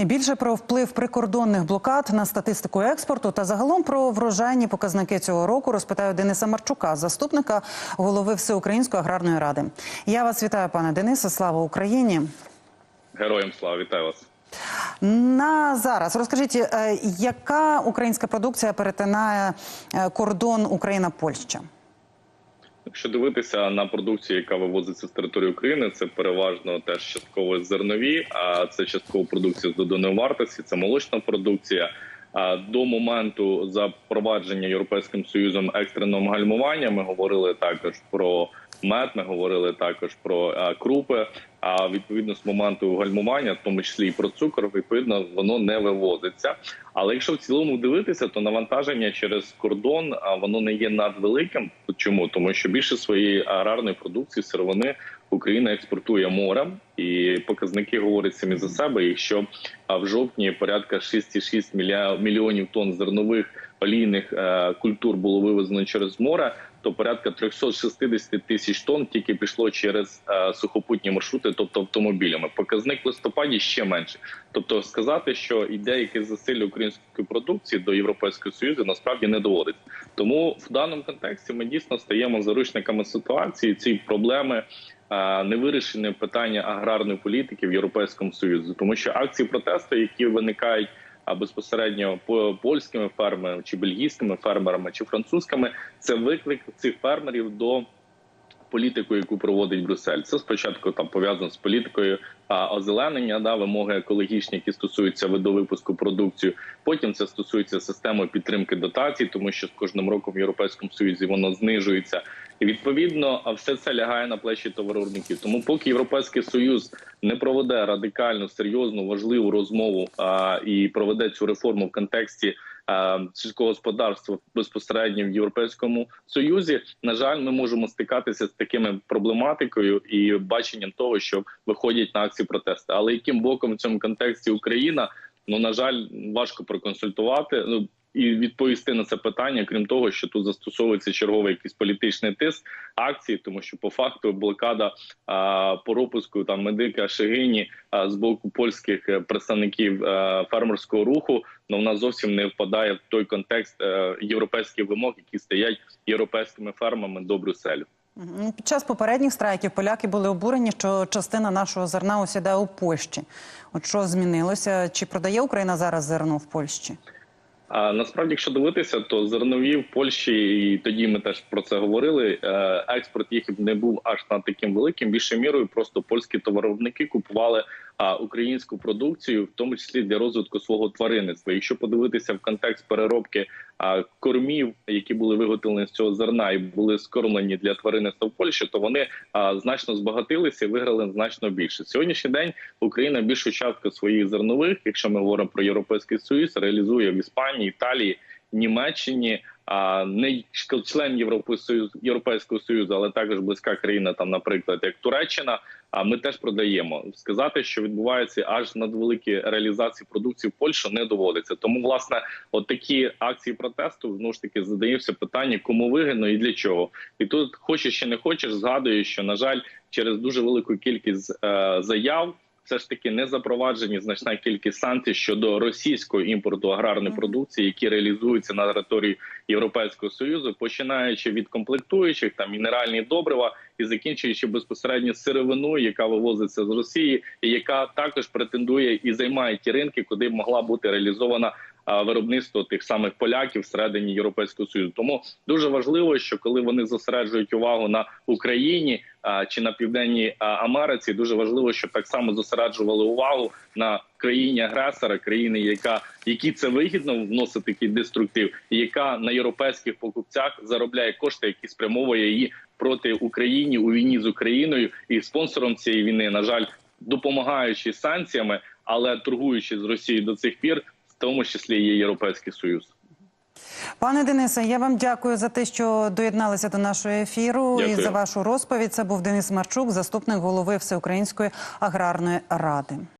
І більше про вплив прикордонних блокад на статистику експорту та загалом про врожайні показники цього року розпитаю Дениса Марчука, заступника голови Всеукраїнської аграрної ради. Я вас вітаю, пане Денисе. Слава Україні. Героям слава, вітаю вас. На зараз розкажіть, е, яка українська продукція перетинає е, кордон Україна-Польща? Якщо дивитися на продукцію, яка вивозиться з території України, це переважно теж частково зернові, а це частково продукція з доданою вартості, це молочна продукція. А до моменту запровадження європейським союзом екстреного гальмування ми говорили також про мед. Ми говорили також про крупи. А відповідно з моменту гальмування, в тому числі і про цукор, відповідно воно не вивозиться. Але якщо в цілому дивитися, то навантаження через кордон воно не є надвеликим. Чому тому, що більше своєї аграрної продукції сировини Україна експортує морем, і показники говорять самі за себе. Якщо в жовтні порядка 6,6 мілья- мільйонів тонн зернових олійних е, культур було вивезено через море, то порядка 360 тисяч тонн тільки пішло через е, сухопутні маршрути, тобто автомобілями. Показник в листопаді ще менше. Тобто сказати, що йде якесь засилля української продукції до європейського союзу, насправді не доводиться. Тому в даному контексті ми дійсно стаємо заручниками ситуації. Ці проблеми е, невирішені питання аграрної політики в європейському союзі, тому що акції протесту, які виникають безпосередньо по польськими фермерами, чи бельгійськими фермерами, чи французькими, це виклик цих фермерів до політику, яку проводить Брюссель. Це спочатку там пов'язано з політикою а, озеленення, да вимоги екологічні, які стосуються видовипуску продукцію. Потім це стосується системи підтримки дотацій, тому що з кожним роком в європейському союзі воно знижується. І відповідно, а все це лягає на плечі товаровиробників. Тому, поки європейський союз не проведе радикальну, серйозну, важливу розмову а, і проведе цю реформу в контексті сільського господарства безпосередньо в європейському союзі. На жаль, ми можемо стикатися з такими проблематикою і баченням того, що виходять на акції протесту. Але яким боком в цьому контексті Україна? Ну на жаль, важко проконсультувати. Ну і відповісти на це питання, крім того, що тут застосовується черговий якийсь політичний тиск акції, тому що по факту блокада а, по пропуску там медика Шегині а, з боку польських е, представників е, фермерського руху, ну вона зовсім не впадає в той контекст е, європейських вимог, які стоять європейськими фермами до Брюсселю. Під час попередніх страйків поляки були обурені, що частина нашого зерна осідає у Польщі. От що змінилося? Чи продає Україна зараз зерно в Польщі? А насправді, якщо дивитися, то зернові в Польщі, і тоді ми теж про це говорили. е, Експорт їх не був аж на таким великим. Більше мірою просто польські товаровники купували українську продукцію, в тому числі для розвитку свого тваринництва. Якщо подивитися в контекст переробки кормів, які були виготовлені з цього зерна і були скормлені для тваринництва в Польщі, то вони значно збагатилися і виграли значно більше. Сьогоднішній день Україна більшу частку своїх зернових, якщо ми говоримо про європейський союз, реалізує в Іспанії, Італії, Німеччині. Не член Європейського союзу, але також близька країна, там, наприклад, як Туреччина. А ми теж продаємо. Сказати, що відбувається аж надвеликі реалізації продукції в Польщі, не доводиться. Тому, власне, от такі акції протесту знову ж таки задається питання, кому вигідно і для чого. І тут хочеш чи не хочеш, згадую, що на жаль, через дуже велику кількість е, заяв. Все ж таки не запроваджені значна кількість санкцій щодо російського імпорту аграрної продукції, які реалізуються на території Європейського союзу, починаючи від комплектуючих там мінеральні добрива і закінчуючи безпосередньо сировиною, яка вивозиться з Росії, і яка також претендує і займає ті ринки, куди могла бути реалізована виробництво тих самих поляків всередині Європейського союзу. Тому дуже важливо, що коли вони зосереджують увагу на Україні чи на південній Америці, дуже важливо, щоб так само зосереджували увагу на країні агресора, країни, яка які це вигідно вносить такий деструктив, яка на європейських покупцях заробляє кошти, які спрямовує її проти Україні у війні з Україною і спонсором цієї війни, на жаль, допомагаючи санкціями, але торгуючи з Росією до цих пір, тому числі є Європейський Союз. Пане Денисе, я вам дякую за те, що доєдналися до нашого ефіру Дякую. і за вашу розповідь. Це був Денис Марчук, заступник голови Всеукраїнської аграрної ради.